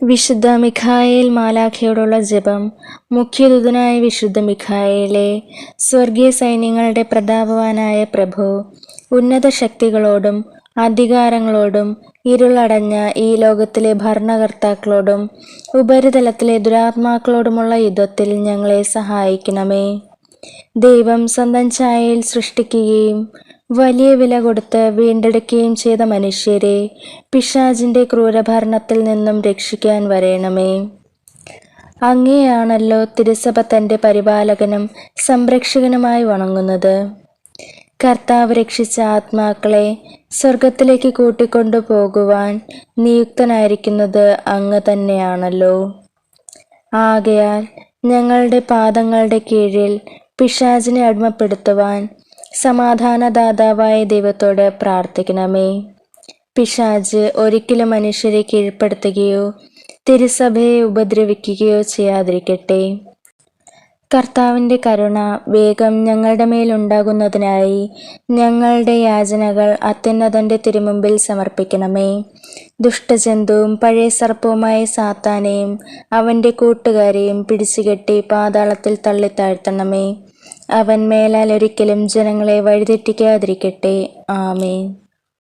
വിശുദ്ധ മിഖായേൽ മാലാഖയോടുള്ള ജപം. മുഖ്യദൂതനായ വിശുദ്ധ മിഖായേലെ സ്വർഗീയ സൈന്യങ്ങളുടെ പ്രതാപവാനായ പ്രഭു ഉന്നത ശക്തികളോടും അധികാരങ്ങളോടും ഇരുളടഞ്ഞ ഈ ലോകത്തിലെ ഭരണകർത്താക്കളോടും ഉപരിതലത്തിലെ ദുരാത്മാക്കളോടുമുള്ള യുദ്ധത്തിൽ ഞങ്ങളെ സഹായിക്കണമേ. ദൈവം സ്വന്തം ഛായയിൽ സൃഷ്ടിക്കുകയും വലിയ വില കൊടുത്ത് വീണ്ടെടുക്കുകയും ചെയ്ത മനുഷ്യരെ പിശാജിന്റെ ക്രൂരഭരണത്തിൽ നിന്നും രക്ഷിക്കാൻ വരേണമേ. അങ്ങേയാണല്ലോ തിരുസഭ തന്റെ പരിപാലകനും സംരക്ഷകനുമായി വണങ്ങുന്നത്. കർത്താവ് രക്ഷിച്ച ആത്മാക്കളെ സ്വർഗത്തിലേക്ക് കൂട്ടിക്കൊണ്ടു പോകുവാൻ നിയുക്തനായിരിക്കുന്നത് അങ്ങ് തന്നെയാണല്ലോ. ആകയാൽ ഞങ്ങളുടെ പാദങ്ങളുടെ കീഴിൽ പിശാജിനെ അടിമപ്പെടുത്തുവാൻ സമാധാനദാതാവായ ദൈവത്തോട് പ്രാർത്ഥിക്കണമേ. പിശാജ് ഒരിക്കലും മനുഷ്യരെ കീഴ്പ്പെടുത്തുകയോ തിരുസഭയെ ഉപദ്രവിക്കുകയോ ചെയ്യാതിരിക്കട്ടെ. കർത്താവിന്റെ കരുണ വേഗം ഞങ്ങളുടെ മേലുണ്ടാകുന്നതിനായി ഞങ്ങളുടെ യാചനകൾ അത്യുന്നതന്റെ തിരുമുമ്പിൽ സമർപ്പിക്കണമേ. ദുഷ്ടജന്തുവും പഴയ സർപ്പവുമായ സാത്താനെയും അവന്റെ കൂട്ടുകാരെയും പിടിച്ചുകെട്ടി പാതാളത്തിൽ തള്ളിത്താഴ്ത്തണമേ. അവൻ മേലാൽ ഒരിക്കലും ജനങ്ങളെ വഴിതെറ്റിക്കാതിരിക്കട്ടെ. ആമേ